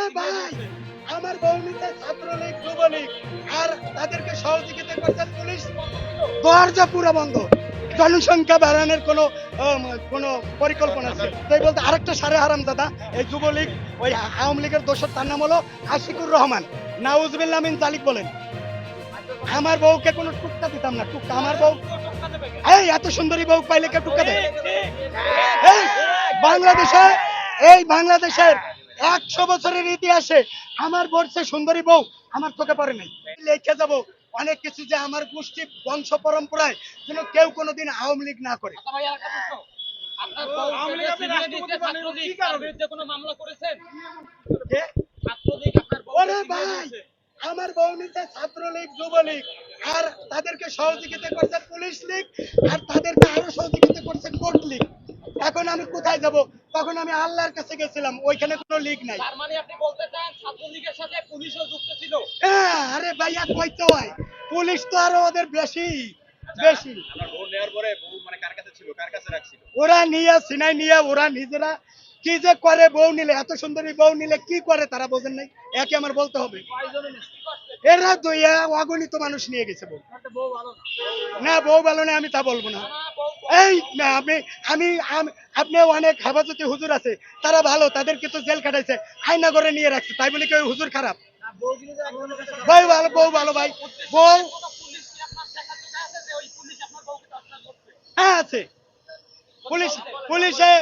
ওরে ভাই আমার বৌনিতে ছাত্রলীগ, যুবলীগ, আর তাদেরকে সহযোগিতা করছে পুলিশ। দরজা পুরো বন্ধ। জনসংখ্যা বাড়ানোর কোনো কোনো পরিকল্পনা ছিল তাই বলতে আরেকটা সারে হারাম দাদা, এই যুবলীগ, ওই আওয়ামী লীগের দোষর তার নাম হলো আশিকুর রহমান। নাউজবিল্লাহ মিন জালিক বলেন। আমার বউকে কোনো টুকটা দিতাম না, টুকটা আমার বউ। এই, এত সুন্দরী বউ পাইলে কে টুকটা দেয়? এই, বাংলাদেশে, এই বাংলাদেশের একশো বছরের ইতিহাসে আমার বর্ষে সুন্দরী বউ আমার চোখে পড়ে নাই। লিখে যাব অনেক কিছু যে আমার গোষ্ঠী বংশ পরম্পরায় যেন কেউ কোনোদিন আওয়ামী লীগ না করে। আচ্ছা। আমার বউ নিচে ছাত্রলীগ যুবলীগ আর তাদেরকে সহযোগিতা করছে পুলিশ লীগ আর তাদেরকে আরও সহযোগিতা করছে কোর্ট লীগ। এখন আমি কোথায় যাব? তখন আমি আল্লাহর কাছে গেছিলাম ওইখানে কোনো লিগ নাই। তার মানে আপনি বলতে চান ছাত্রলীগের সাথে পুলিশও যুক্ত ছিল? হ্যাঁ, আরে ভাইয়া কইতে হয় পুলিশ তো আরও ওদের বেশি বেশি। আমার ভোট নেওয়ার পরে মানে কার কাছে ছিল? কার কাছে রাখছিল? ওরা নিয়ে সিনাই নিয়ে ওরা নিজেরা কি যে করে বউ নিলে, এত সুন্দরী বউ নিলে কি করে তারা বোঝেন নাই? একে আমার বলতে হবে। এরা দুইয়া অগণিত মানুষ নিয়ে গেছে বউ। না, বউ ভালো না আমি তা বলব না। এই, না আপনি আমি আপনি অনেক হেফাজতি হুজুর আছে, তারা ভালো, তাদেরকে তো জেল কাটাইছে আয়না করে নিয়ে রাখছে, তাই বলে কেউ হুজুর খারাপ? ভাই ভালো, বউ ভালো ভাই, বউ কি? হ্যাঁ আছে। পুলিশ, পুলিশে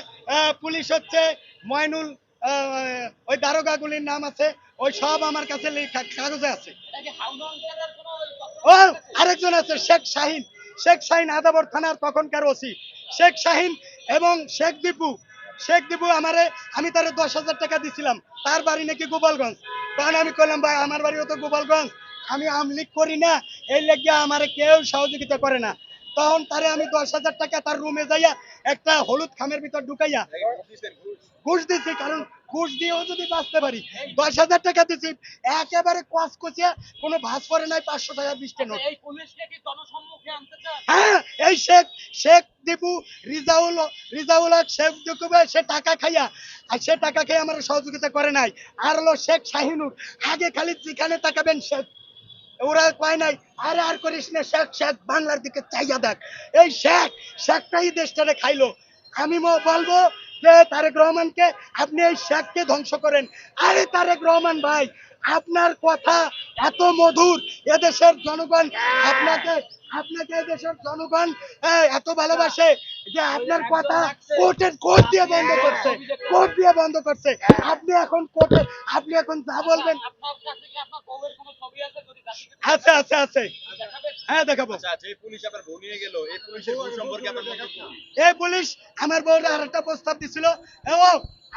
পুলিশ হচ্ছে ময়নুল ওই দারোগাগুলির নাম আছে, ওই সব আমার কাছে কাগজে আছে। ও, আরেকজন আছে, শেখ শাহিন। শেখ শাহিন আদাবর থানার তখনকার ওসি। শেখ শাহিন এবং শেখ দীপু। শেখ দীপু আমারে, আমি তারে দশ হাজার টাকা দিছিলাম। তার বাড়ি নাকি গোপালগঞ্জ। তখন আমি কইলাম, ভাই, আমার বাড়িও তো গোপালগঞ্জ। আমি আমলিক করি না। এই লেগে আমারে কেউ সহযোগিতা করে না। তখন তারে আমি দশ হাজার টাকা তার রুমে যাইয়া একটা হলুদ খামের ভিতর ঢুকাইয়া ঘুষ দিছি কারণ ঘুষ দিয়েও যদি বাঁচতে পারি দশ হাজার টাকা দিছি একেবারে কস কচিয়া কোনো ভাস করে নাই পাঁচশো টাকা বিশটা নোট। জনসম্মুখে আনতে চান? হ্যাঁ এই শেখ শেখ দীপু রিজাউল রিজাউল হক শেখ দীপুবে সে টাকা খাইয়া আর সে টাকা খেয়ে আমার সহযোগিতা করে নাই। আর হলো শেখ শাহিনুর আগে খালি যেখানে তাকাবেন শেখ ওরা নাই, আরে আর করিস না, শেখ শেখ, বাংলার দিকে চাইয়া দেখ। এই শেখ, শেখটাই দেশটারে খাইলো। আমি বলব যে, তারেক রহমানকে আপনি এই শেখকে ধ্বংস করেন। আরে তারেক রহমান ভাই, আপনার কথা এত মধুর, এদেশের জনগণ আপনাকে আপনাকে এদেশের জনগণ এত ভালোবাসে যে আপনার কথা কোর্টের কোর্ট দিয়ে বন্ধ করছে, কোর্ট দিয়ে বন্ধ করছে। আপনি এখন কোর্টে, আপনি এখন যা বলবেন আছে আছে আছে। হ্যাঁ দেখাবো। আচ্ছা বউ এই বউ পুলিশ আমার বউরে আর একটা প্রস্তাব দিছিল। ও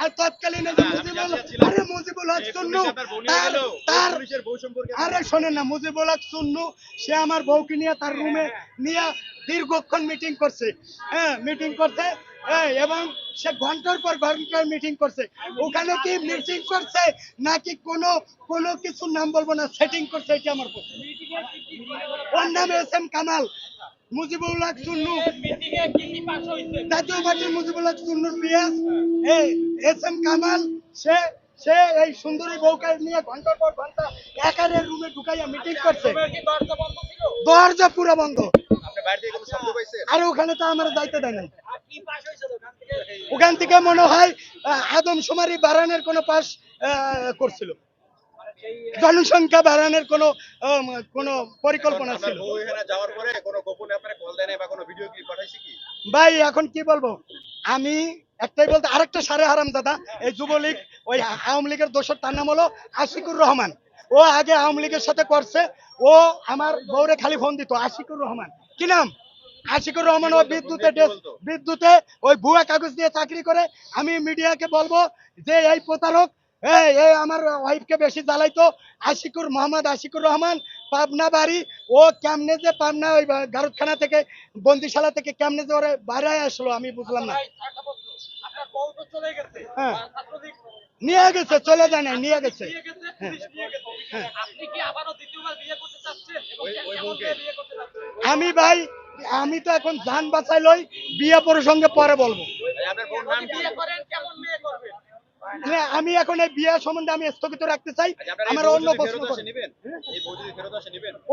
আর তৎকালীন এই যে আপনি মুজিবুল আসলে ছিলেন। আরে মুজিবুল হক সুন্নু পুলিশ আপনার বউ নিয়ে তার গেল এই তার পুলিশের বউ সম্পর্কে আরে শোনেন না মুজিবুল হক সুন্নু সে আমার বউকে নিয়ে তার রুমে নিয়ে দীর্ঘক্ষণ মিটিং করছে। হ্যাঁ মিটিং করছে। এবং সে ঘণ্টার পর ঘণ্টার মিটিং করছে। ওখানে কি মিটিং করছে নাকি কোনো কোনো কিছু নাম বলব না সেটিং করছে এটা আমার প্রশ্ন। ওর নাম এস এম কামাল জাতীয় পার্টির এস এম সে সে এই সুন্দরী বউকে নিয়ে ঘণ্টার পর ঘণ্টা রুমে ঢুকাইয়া মিটিং করছে। দরজা পুরো বন্ধ। আর ওখানে তো আমার যাইতে দেয় হইছে ওখান থেকে মনে হয় আহ, আদমশুমারি বাড়ানোর কোনো পাস করছিল। জনসংখ্যা বাড়ানোর কোনো কোনো পরিকল্পনা ছিল। ভাই এখন কি বলব? আমি একটাই বলতে আরেকটা সারে হারাম দাদা এই যুবলীগ ওই আওয়ামী লীগের দোষর তার নাম হলো আশিকুর রহমান। ও আগে আওয়ামী লীগের সাথে করছে ও আমার বউরে খালি ফোন দিত আশিকুর রহমান। কি নাম? আশিকুর রহমান ও বিদ্যুতে বিদ্যুতে ওই ভুয়া কাগজ দিয়ে চাকরি করে আমি মিডিয়াকে বলব যে এই প্রতারক এই এই আমার ওয়াইফকে বেশি জ্বালাইতো। আশিকুর মোহাম্মদ আশিকুর রহমান পাবনা বাড়ি ও কেমনে যে পাবনা ওই গারুদখানা থেকে বন্দিশালা থেকে কেমনে যে ওরে বাইরে আসলো আমি বুঝলাম না। হ্যাঁ। নিয়ে গেছে চলে যায় না নিয়ে গেছে। হ্যাঁ। আপনি কি আবারও দ্বিতীয়বার বিয়ে করতে চাচ্ছেন? এবং ওই- ওই কেমন বউকে? মেয়ে বিয়ে করতে চাচ্ছেন? আমি ভাই আমি তো এখন জান বাঁচাই লই বিয়ে প্রসঙ্গে পরে বলব। ভাই, আপনার বউর নাম যদি কি বিয়ে করেন কেমন মেয়ে করবেন? আমি এখন এই বিয়ে সম্বন্ধে আমি স্থগিত রাখতে চাই। আচ্ছা, আমার অন্য প্রশ্ন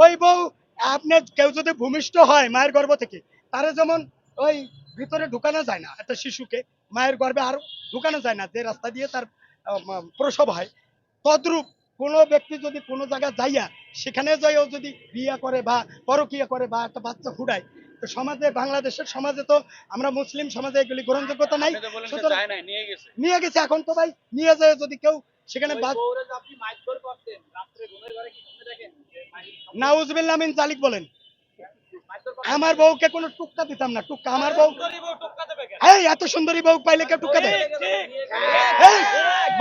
ওই বউ আপনি কেউ যদি ভূমিষ্ঠ হয় মায়ের গর্ভ থেকে তারে যেমন ওই ভিতরে ঢুকানো যায় না একটা শিশুকে মায়ের গর্ভে আর ঢুকানো যায় না যে রাস্তা দিয়ে তার প্রসব হয় তদ্রূপ কোনো ব্যক্তি যদি কোনো জায়গায় যাইয়া সেখানে যাইও যদি বিয়ে করে বা পরকিয়া করে বা একটা বাচ্চা ফুটায় তো সমাজে বাংলাদেশের সমাজে তো আমরা মুসলিম সমাজে এগুলি গ্রহণযোগ্যতা নাই। নিয়ে গেছে। এখন তো ভাই নিয়ে যায় যদি কেউ সেখানে মিন জালিক বলেন। আমার বউকে কোনো টুক্কা দিতাম না টুক্কা আমার বউ এই এত সুন্দরী বউ পাইলে কেউ টুক্কা দেয়? এই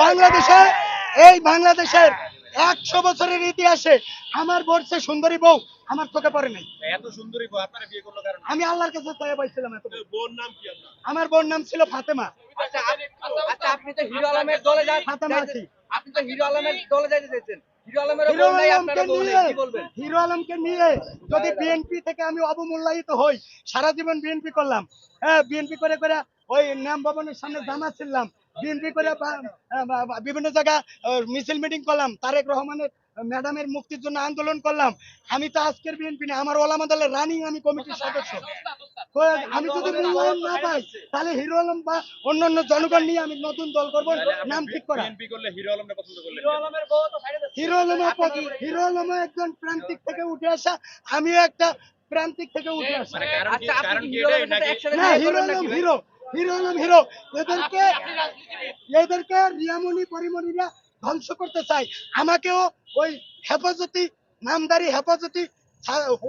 বাংলাদেশে এই বাংলাদেশের একশো বছরের ইতিহাসে আমার বর্ষে সুন্দরী বউ আমার চোখে পড়ে নাই। এত সুন্দরী বউ আপনারা বিয়ে করল কারণ? আমি আল্লাহর কাছে চাইয়া পাইছিলাম এত বোন নাম কি আপনার? আমার বোন নাম ছিল ফাতেমা। আচ্ছা আচ্ছা আপনি তো হিরো আলমের দলে যান ফাতেমা আছি। আপনি তো হিরো আলমের দলে যাইতে চাইছেন। হিরো আলমকে নিয়ে যদি বিএনপি থেকে আমি অবমূল্যায়িত হই সারা জীবন বিএনপি করলাম। হ্যাঁ বিএনপি করে করে ওই নাম ভবনের সামনে জামা ছিলাম বিএনপি করে বিভিন্ন জায়গা মিছিল মিটিং করলাম তারেক রহমানের ম্যাডামের মুক্তির জন্য আন্দোলন করলাম। আমি তো আজকের বিএনপি না আমার ওলামা দলের রানিং আমি কমিটির সদস্য। আমি যদি মূল্যায়ন না পাই তাহলে হিরো আলম বা অন্যান্য জনগণ নিয়ে আমি নতুন দল করব নাম ঠিক করা। হিরো আলমকে পছন্দ করলে হিরো আলমের বউ তো সাইডে হিরো আলম হিরো আলম একজন প্রান্তিক থেকে উঠে আসা আমিও একটা প্রান্তিক থেকে উঠে আসা। মানে কারণ কি আচ্ছা Hero Alam Hero. Hero Alam Hero. এদেরকে এদেরকে রিয়ামণি পরিমণিরা ধ্বংস করতে চায়। আমাকেও ওই হেফাজতি নামদারি হেফাজতি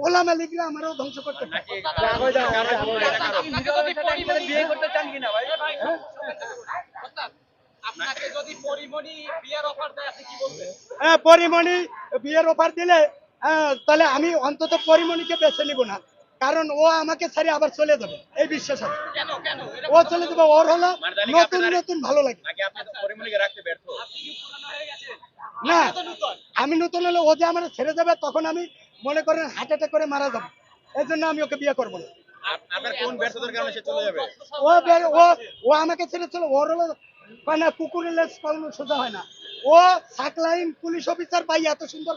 ওলামা লীগরা আমারও ধ্বংস করতে চায়। হ্যাঁ পরিমণি বিয়ের অফার দিলে হ্যাঁ, তাহলে আমি অন্তত পরিমণিকে বেছে নিব না। কারণ ও আমাকে ছেড়ে আবার চলে যাবে। এই বিশ্বাস আছে কেন কেন? এটা ও চলে যাবে ওর হলো মানে নতুন নতুন ভালো লাগে। নাকি আপনি তো পরিমণিকে রাখতে ব্যর্থ? আপনি কি পুরানো হয়ে গেছেন? না আমি নতুন হলে ও যে আমার ছেড়ে যাবে তখন আমি মনে করেন হার্ট অ্যাটাক করে মারা যাব। এই জন্য আমি ওকে বিয়ে করব না। আপ- আপনার কোন ব্যর্থতার কারণে সে চলে যাবে? ও ও ও আমাকে ছেড়ে চলে ওর হলো কয় কুকুরের লেজ পাউনো সোজা হয় না। ও সাকলাইন পুলিশ অফিসার পাই এত সুন্দর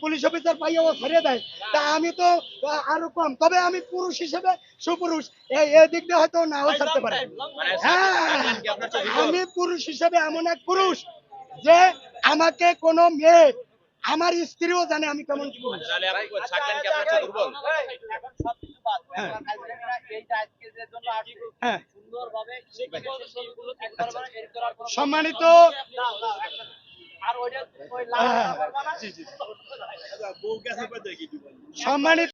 পুলিশ অফিসার পাই ও ছেড়ে দেয়। তা আমি তো আরও কম। তবে আমি পুরুষ হিসেবে সুপুরুষ। এই এই দিক দিয়ে হয়তো নাও ছাড়তে পারে। হ্যাঁ? আমি পুরুষ হিসেবে এমন এক পুরুষ যে আমাকে কোনো মেয়ে আমার স্ত্রীও জানে আমি কেমন হ্যাঁ। হ্যাঁ। সম্মানিত না, না, একটা- আর ওইটা ওই লাল হ্যাঁ, করবা না সম্মানিত